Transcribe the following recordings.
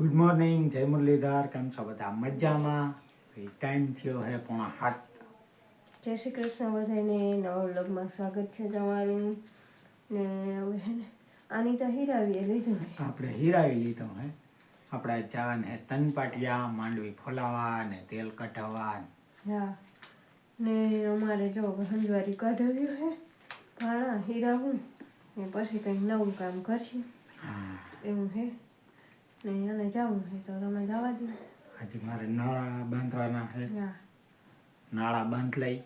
Good morning જય મુરલીધર કેમ છો બધા? મજામાં? ટાઈમ થયો હે પોણા હાથ જય શ્રી કૃષ્ણ બધાને. નવા વ્લોગમાં સ્વાગત છે તમારું. ને હવે આની તો હીરાવીએ લીધું આપણે હીરાવી લીધો હે. આપણે જવાન હે તન પાટિયા માંડવી ફોલાવા ને તેલ કઢાવવા. હા. ને અમારે જો સંજવારી હંજવારી કઢાવ્યું હે. ભાણા હીરાવું ને પછી કંઈક નવું કામ કરશું. હા. એવું હે. ને એને જવું હે તો તમે જવા દો. હજી મારે નાળા બાંધવાના હા. નાળા બાંધ લઈ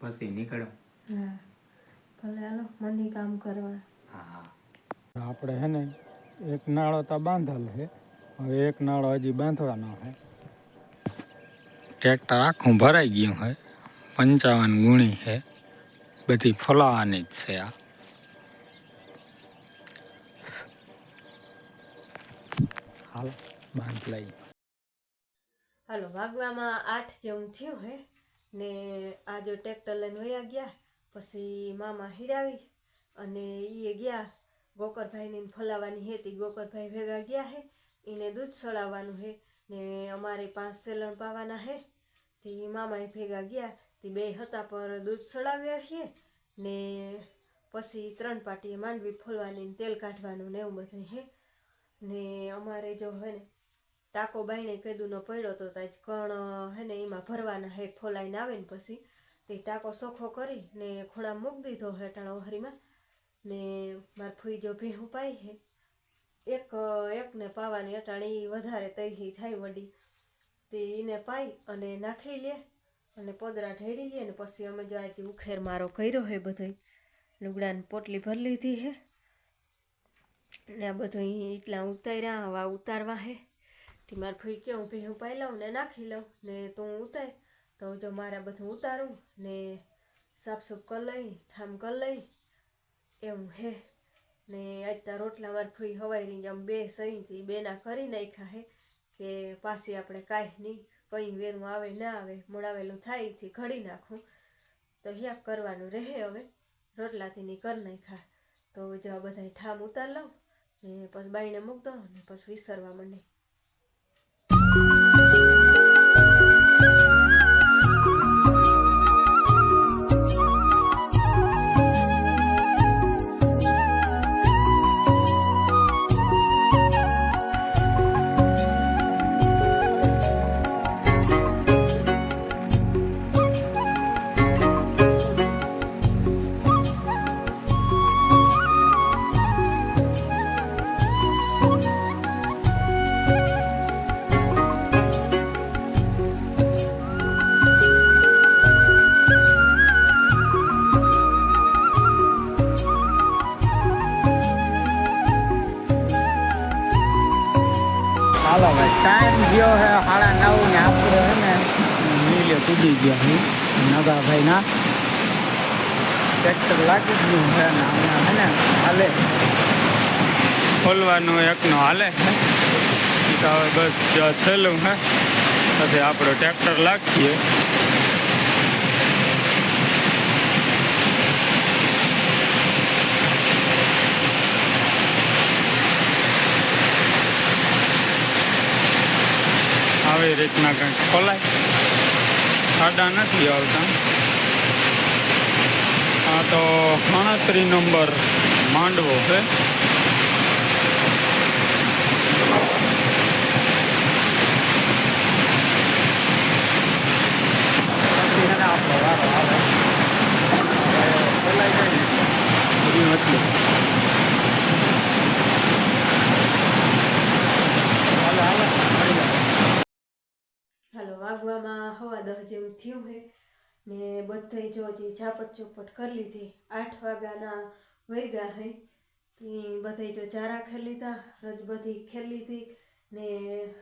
પછી નીકળો. હા. ભલે હાલો મંડી કામ કરવા. હા. આપણે હે ને એક નાળો તો બાંધેલ છે. હવે એક નાળો હજી બાંધવાનો છે. ટ્રેક્ટર આખું ભરાઈ ગયું છે. પંચાવન ગુણી છે. બધી ફલાવાની જ છે આ. હાલો, બાંધ લઈ. હાલો, વાગવામાં આઠ જેવું થયું હે, ને આ જો ટ્રેક્ટર લઈને વયા ગયા, પછી મામા હીરાવી, અને એ ગયા, ગોકરભાઈને ફલાવાની હતી ગોકરભાઈ ભેગા ગયા હે એને દૂધ સડાવવાનું હે, ને અમારે પાંચ સેલણ પાવાના હે, તે મામાએ ભેગા ગયા, તે બે હતા પર દૂધ સડાવ્યા છીએ ને પછી ત્રણ પાટીએ માંડવી ફોલવાની તેલ કાઢવાનું ને એવું બધું હે ને અમારે જો હે ને ટાંકો બાઈને કેદુનો પડ્યો તો તાજ કણ હે ને એમાં ભરવાના હે, ફોલાઈને આવે ને પછી તે ટાંકો સોખો કરી ને ખૂણા મૂકી દીધો હે ટાણા ઓહરીમાં. ને માર ફૂઈ જો ભેહું પાઈ હે. એક, એકને પાવાની અટાણી વધારે તૈહી થાય વડી. તે એને પાઈ અને નાખી લે અને પોદરા ઢેડી લે ને પછી અમે જો આજે ઉખેર મારો કર્યો હે બધોય. લુગડાની પોટલી ભરી લીધી હે. ને આ બધું અહીં એટલા ઉતાર્યા, હવા ઉતારવા હે. તે મારે ફરી કે હું ભેહું પાઈ લઉં ને નાખી લઉં ને તું ઉતાર. તો જો મારે બધું ઉતારું ને સાફ સૂફ કરી લઈ, ઠામ કરી લઈ, એવું હે. ને આજતા રોટલા મારે ફરી હવાઈ રહી આમ બે સહીથી બેના કરી નાખ્યા હે કે પાછી આપણે કાંઈ નહીં, કંઈ વેરું આવે, ના આવે મોડાવેલું થાયથી ઘડી નાખું. તો હિયા કરવાનું રહે હવે, રોટલાથી ની કરી નાખ્યા. તો જો આ બધા ઠામ ઉતાર લઉં પછી બાઈને મૂક દો ને પછી વિસરવા માંડે. નીલે પૂજી ગયા હું નગાભાઈના ટ્રેક્ટર લાગી ગયું છે ને હમણાં હે ને હાલે ખોલવાનું એકનો હાલે છે ઈ તો હવે બસ જો છેલ્લું હે પછી આપણો ટ્રેક્ટર લાગીએ આવી રીતના કંઈક ખોલાય ખાડા નથી આવતા આ તો ગણતરી નંબર માંડવો છે પછી એને આપણો વારો આવે હવે ખોલાઈ જાય ને બધું એટલું હાલો હાલો મળી જાય હાલો વાગવામાં દહ જેવું થયું હે. ને બધે જો જે ઝાપટ ચોપટ કરી લીધી. આઠ વાગ્યાના વૈગા હે. તે બધે જો ચારા ખેલી લીધા, રજ બધી ખેલી લીધી ને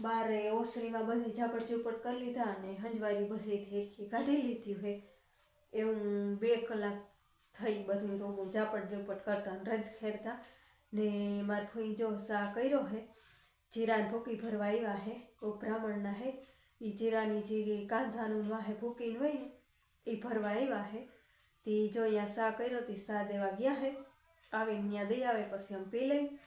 બારે ઓસરીમાં બધી ઝાપટ ચોપટ કરી લીધા અને હંજવારી બધી હેરખી કાઢી લીધી હે. એવું બે કલાક થઈ બધું રોગું ઝાપટ ઝોપટ કરતા રજ ખેરતા ને મારા ફૂઈ જો સા કર્યો હે. જીરાન ભૂકી ભરવા આવ્યા હે. કોઈ બ્રાહ્મણના હે. એ જીરાની જે કાંધાનું વાહે ભૂકીને હોય ને, એ ભરવા આવ્યા હે. તે જો અહીંયા સા કર્યો તે સા દેવા ગયા હે. આવીને ત્યાં દઈ આવે, પછી આમ પી લઈ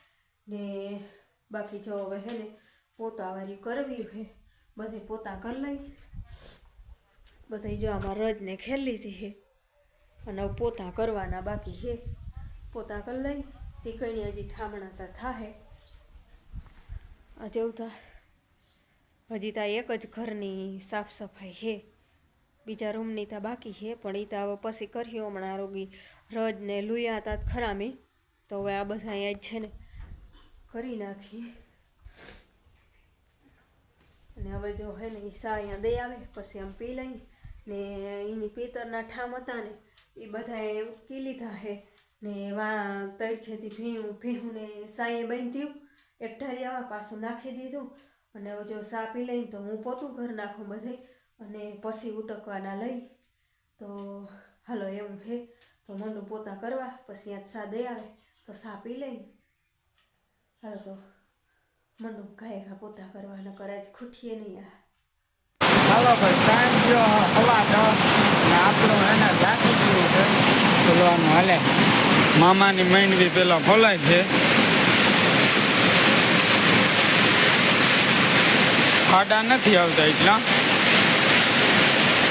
ને બાકી જો હવે હે ને પોતાવારી કરવી હે. બધે પોતા કરી લઈ. બધા જો આમાં રજને ખેલી હતી હે. અને હવે પોતા કરવાના બાકી હે. પોતા કરી લઈ. તે કઈ હજી ઠામણા તા થાહે. આ જેવું તા હજી તા એક જ ઘરની સાફ સફાઈ હે. બીજા રૂમની તા બાકી હે, પણ એ તા પછી કર્યો હમણાં રોગી રજ ને લુયા તા ખરા મેં. તો હવે આ બધા અહીંયા જ છે ને. કરી નાખીએ. અને હવે જો હે ને સા અહીંયા દઈ આવે, પછી આમ પી લઈ ને એની પિતરના ઠામ હતા ને એ બધા ઉટકી લીધા હે. ને વા તરખેથી ભીયું ભીયું ને સાએ બાંધ્યું, એક ઢારિયામાં પાછું નાખી દીધું અને હવે જો સા પી લઈને તો હું પોતું ઘર નાખું બધે અને પછી ઉટકવાના લઈ. તો હાલો એવું હે. તો મંડું પોતા કરવા, પછી આજ સા દઈ આવે, તો સા પી લઈને. હાલો તો મંડું ગાય ઘા પોતા કરવાના કરે જ ખૂટીએ નહીં આ. હાલો ભાઈ, ટાઈમ થયો હવા ને આપણું એને જાતી ગયું છે. ખોલવાનું હાલે. મામાની માંડવી પેલા ખોલાય છે. ખાડા નથી આવતા એટલા.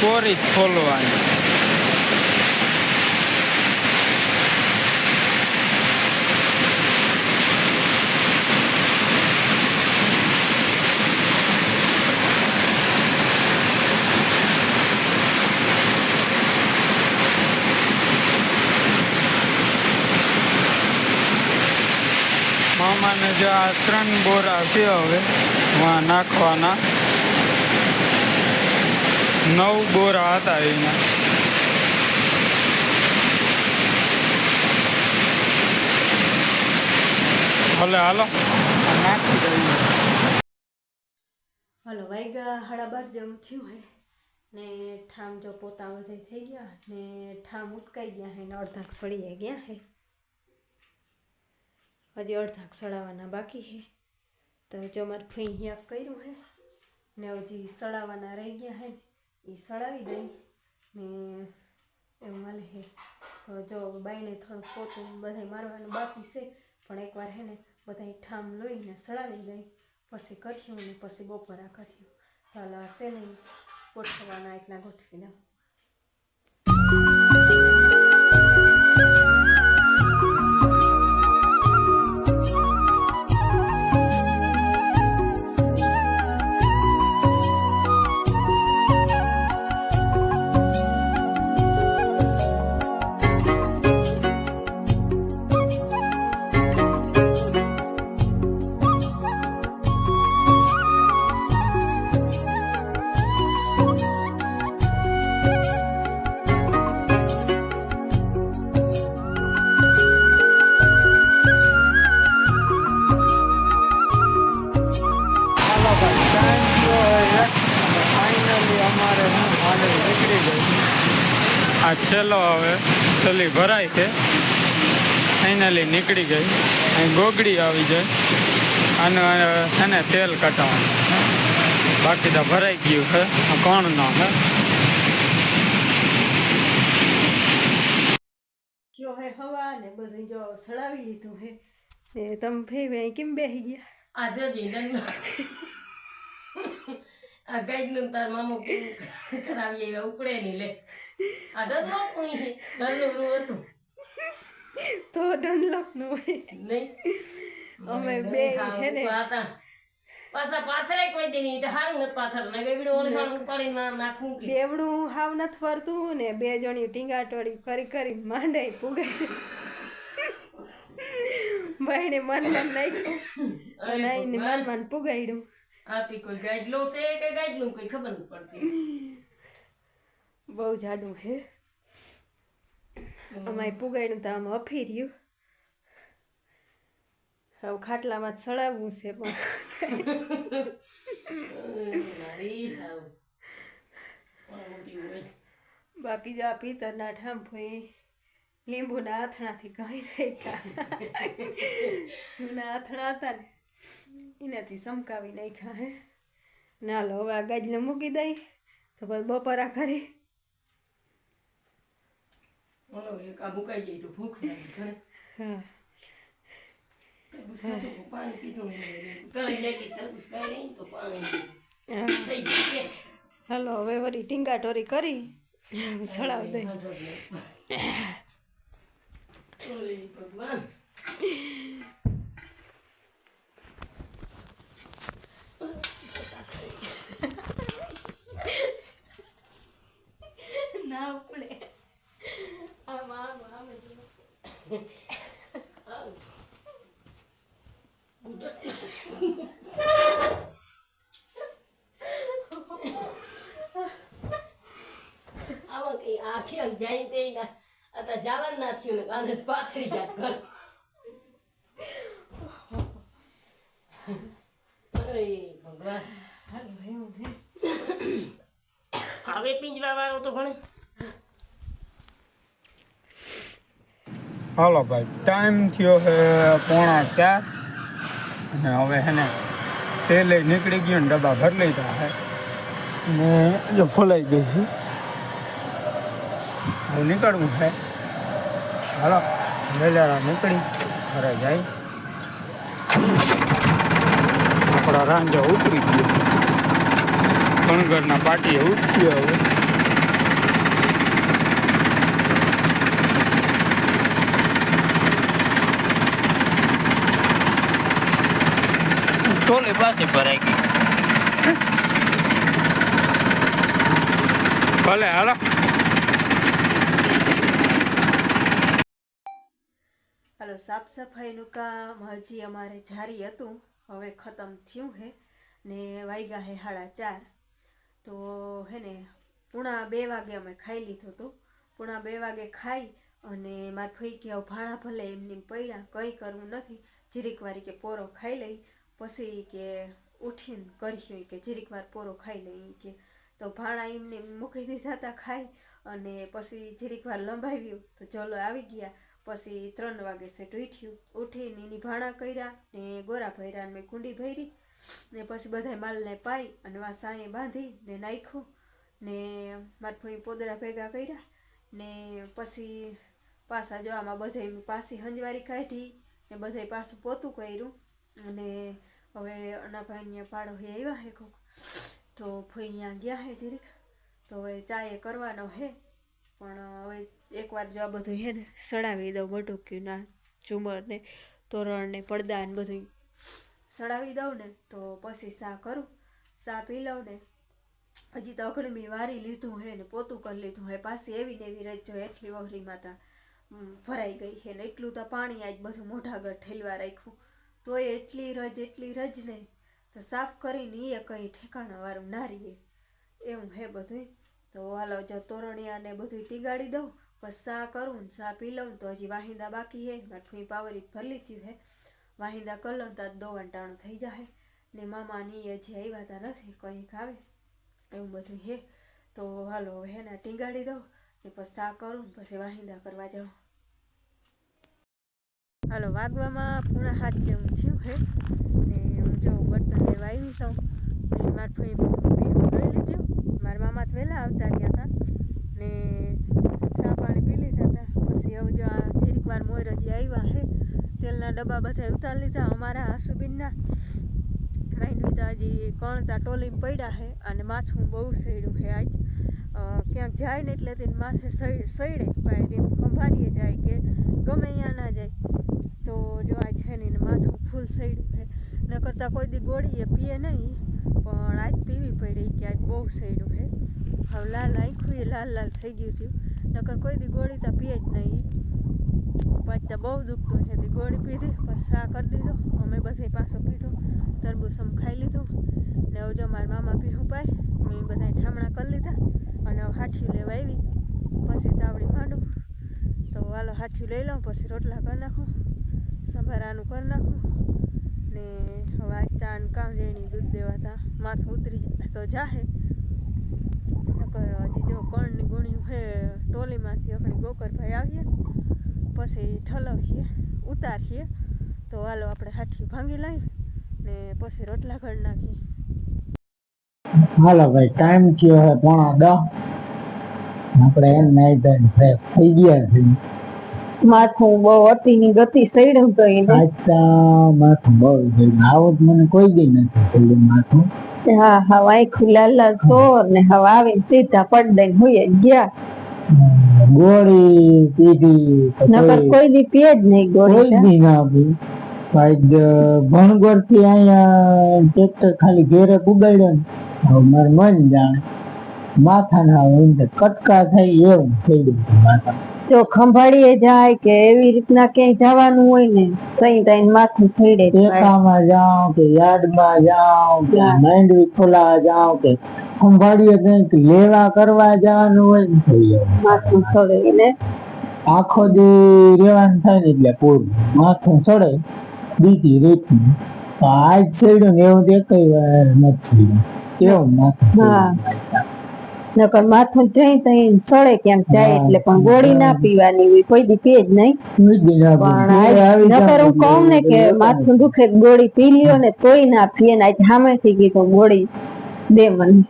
કોરી ખોલવાની. મામાને જો આ ત્રણ બોરા છે હવે વાં નાખવાના. નવ બોરા હતા એના. ભલે હાલો. નાખી દઈએ. હલો વાઈગા સાડા બાર જેવું થયું હે. ને ઠામ જો પોતા વધે થઈ ગયા ને ઠામ ઉટકાઈ ગયા હે ને અડધાક સળીએ ગયા હે. હજી અડધાક સડાવવાના બાકી હે તો જો મારે ફૈયા કર્યું હે ને હજી સડાવવાના રહી ગયા હે એ સડાવી દઈ. ને એવું માલે હે તો જો બાઈને થોડું પોતું બધા મારવાનું બાકી છે, પણ એકવાર હે ને બધા ઠામ લોહીને સડાવી દઈ. પછી કર્યું ને પછી બપોરા કર્યું તો હશે નહીં ગોઠવવાના એટલા ગોઠવી દઉં. આ છેલ્લો હવે. છેલ્લી ભરાય છે. ફાઇનલી નીકળી ગઈ. અહીં ગોગડી આવી જાય. અને એને તેલ કટાવવાનું બાકી તો ભરાઈ ગયું છે. કોણ ના હે જો હે હવા ને બધું જો સડાવી લીધું હે. તમે ફેવે કેમ બેસી ગયા? આજે જ ઈંધણ આ ગાઈડનું તાર મામો કરાવી આવ્યા ઉકળે નહીં લે. આ ડરનો કોઈ છે. રૂ હતું. તો ડનલોકનું હોય. નહીં. અમે બે હે ને. પાછા પાથરે કોઈ દી નહીં. હારું નથી પાથર ને ઓલે હારું ના નાખું કે. બેવડું હાવ નથી ફરતું ને બે જણી ટીંગાટોળી કરી કરી માંડાઈ પુગાઈ ભાઈને મન મન નાખ્યું. અને આઈને મન મન પુગાડ્યું આથી કોઈ ગાઈડલો છે કે ગાઈડનું કોઈ ખબર નથી પડતી. બહુ જાડું હે. અમાય પુગાડ્યું તો આમ અફી રહ્યું હવે ખાટલામાં ચડાવવું છે પણ. બાકી જો આ પિત્તરના ઠાંફોઈ લીંબુના આથણાથી ઘાઈ રાખ્યા જૂના આથણા હતા ને. એનાથી સમકાવી નાખ્યા હે. ના લો હવે આ ગાજને મૂકી દઈ. તો પછી બપોરા કરી. હાલો હવે વળી ટીંગા ટોરી કરી સળાવ દઈ. ભગવાન. ના ઉપડે. આમ આમ આમ આમાં કઈ આખી આમ જાય તે ના. आता જવાનું ના થયું ને કાને પાથરી જાત કર ભગવાન. હવે પિંજરા વાળો તો ભણે. હાલો ભાઈ ટાઈમ થયો છે પોણા ચાર. અને હવે હેને તેલે નીકળી ગયો ને ડબ્બા ભરી લીધા છે. ને જો ખોલાઈ ગઈ છે. હવે નીકળવું છે. હાલો, વેલારા નીકળી, ઘરે જાય. આપણા રાંજા ઉતરી ગયો. કણગરના પાટીએ ઉઠ્યો હવે. ટોલી પાસે ભરાઈ ગઈ. ભલે હાલો. હાલો સાફ સફાઈનું કામ હજી અમારે જારી હતું. હવે ખતમ થયું હે ને વાગ્યા હે સાડા ચાર. તો હે ને પૂણા બે વાગે અમે ખાઈ લીધું હતું. પૂણા બે વાગે ખાઈ અને મારા ફઈ ગયા ભાણા ભલે એમની પડ્યા કંઈ કરવું નથી. જીરીક વારી કે પોરો ખાઈ લઈ પછી કે ઉઠીને કર્યું કે જરીક વાર પોરો ખાઈ લઈ કે તો ભાણા એમને મૂકી દીધા હતા ખાઈ અને પછી જરીક વાર લંબાવ્યું, તો ચલો આવી ગયા. પછી ત્રણ વાગે સેટ ઉઠ્યું. ઉઠીને એની ભાણા કર્યા ને ગોરા ભર્યા મેં કુંડી ભરી ને પછી બધાય માલને પાઈ અને વા સાંએ બાંધી ને નાખ્યું ને મારા પોદરા ભેગા કર્યા ને પછી પાછા જો આમાં બધે પાછી હંજવારી કાઢી ને બધે પાછું પોતું કર્યું અને હવે અનાભાઈ અહીંયા પાડો હે આવ્યા હે કોક. તો ફોઈ અહીંયા ગયા હે જરીક. તો હવે ચાએ કરવાનો હે. પણ હવે એકવાર જો આ બધું હે ને સડાવી દઉં બટુક્યું ઝુમરને ઝુમર ને તોરણ ને પડદા ને બધું સડાવી દઉં ને તો પછી સા કરું. સા પી લઉં ને. હજી તો અઘડમી વારી લીધું હે ને, પોતું કરી લીધું હે. પાછી એવી ને એવી રજો એટલી વહરી માતા ભરાઈ ગઈ હે ને. એટલું તો પાણી આજ બધું મોઢા આગળ ઠેલવા રાખ્યું. તોય એટલી રજ એટલી રજ નહીં. તો સાફ કરીને એ કંઈ ઠેકાણા વાળું ના રહીએ એવું હે બધું તો હાલો, જો તોરણિયાને બધું ટીગાડી દઉં, પછી સા કરું ને સા પી લઉં તો હજી વાહિંદા બાકી હે. માઠું પાવરી ભરલી થયું હે. વાહિંદા કરી લઉં તો દોવાન ટાણું થઈ જાય ને મામાની હજી આવ્યા તા નથી કંઈક આવે એવું બધું હે. તો હાલો, હવે હે ને ટીંગાડી દઉં ને પછી સા કરું પછી વાહિંદા કરવા જાઉં. હાલો, વાગવામાં પૂણા હાથ જેવું થયું હે ને હું જો બર્તન લેવા આવી છું. મારા ફઈ પીવું જોઈ લીધું. મારા મામા તો વહેલા આવતા રહ્યા હતા. ને ચા પાણી પી લીધા હતા. પછી હવે જો આ થોડીક વાર મોયરજી આવ્યા હે તેલના ડબ્બા બધા ઉતારી લીધા અમારા આસુબીનના. હજી કણતા ટોલીમાં પડ્યા હે અને માથું બહુ સડ્યું હે આજ. ક્યાંક જાય ને એટલે તેને માથે સડે એમ ખંભારીએ જાય કે ગમે અહીંયા ના જાય તો જો આ છે ને એને માથું ફૂલ સડ્યું છે. ન કરતાં કોઈ દી ગોળીએ, પીએ નહીં. પણ આજ પીવી પડી કે આજ બહુ સૈડું છે. હવે લાલ આંખું એ લાલ લાલ થઈ ગયું થયું નકર કોઈ દી ગોળી તો પીએ જ નહીં. પછી તો બહુ દુખતું છે. ગોળી પીધી, પછી સા કરી દીધો. અમે બધે પાછો પીધો. તરબૂચ આમ ખાઈ લીધું. ને હવે જો મારા મામા પીવું પાય મેં બધા ઠામણા કરી લીધા. અને હવે હાથિયું લેવા આવી. પછી તાવડી માંડું. તો હાલો હાથિયું લઈ લઉં, પછી રોટલા કરી નાખું. સંભારાનું કરી નાખું ને હવે આજ તાન કામ જઈને દૂધ દેવાતા માથું ઉતરી તો જાહે. નકર હજી જો કણની ગુણ્યું હે ટોલીમાંથી અખણી ગોકરભાઈ આવીએ પછી ઠલવીએ ઉતારીએ. તો હાલો આપણે હાથિયું ભાંગી લઈએ ને પછી રોટલા ઘર નાખીએ. હાલો ભાઈ ટાઈમ થયો છે પોણા દસ આપણે એમ નાઈ ધોઈને ફ્રેશ થઈ ગયા છે. માથું બહુ અતિની ગતિ સડ્યું તો એને માથું બહુ આવું જ મને કોઈ દી નથી માથું. હા હા આખું લાલ લાલ ને હવા આવીને સીધા પડ દઈને હુઈ ગયા. ગોળી પીધી નકર કોઈ- દી પીએ જ નહીં કોઈ દી ના પી ભણગોરથી અહીંયા ટ્રેક્ટર ખાલી ઘેરે કુગાડ્યો ને હવે મારું મન જાણે. માથા ના હોય કટકા થાય એવું થઈ ગયું માથા જો ખંભાળીએ જાય કે એવી રીતના ક્યાંય જવાનું હોય ને કઈ તઈ માથું હોય. ટેકામાં જાઓ કે યાર્ડમાં જાઓ કે. માંડવી ખોલા જાઓ કે ખંભાળીએ કંઈક લેવા કરવા જવાનું હોય ને માથું છોડે એટલે આખો દી રેવાનું થાય ને એટલે પૂરું માથું છોડે બીજી રીતનું આજ છેડ્યું ને એવું દેખાય નથી. કેવું માથું. નકર માથું જઈ તઈ સળે ક્યાંક જાય એટલે પણ ગોળી ના પીવાની હોય કોઈ દી પીએ જ નહીં. ના પણ નકર હું કહું ને કે માથું દુખે ગોળી પી લ્યો ને તોય ના પીએ ને આજ સામેથી કીધું ગોળી દે મને.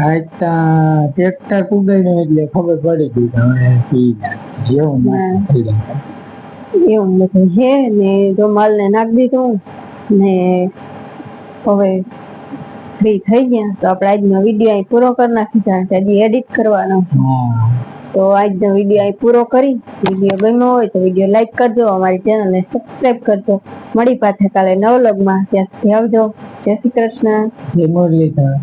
આજ તા ટ્રેક્ટર પુગાડ્યું એટલે ખબર પડી ગઈ તમે પી જેવું થઈ. એવું બધું છે ને રૂમાલ ને નાખી દીધું ને હવે ફ્રી થઈ ગયા, તો આપણે આજનો વીડિયો અહીં પૂરો કરી નાખી કારણ એડિટ કરવાનો. તો આજનો વીડિયો અહીં પૂરો કરી વીડિયો ગમ્યો હોય તો વીડિયો લાઈક કરજો, અમારી ચેનલને સબસ્ક્રાઇબ કરજો. મળી પાછા કાલે નવલોગમાં, ત્યાં આવજો. જય શ્રી કૃષ્ણ. જે મુરલીધર.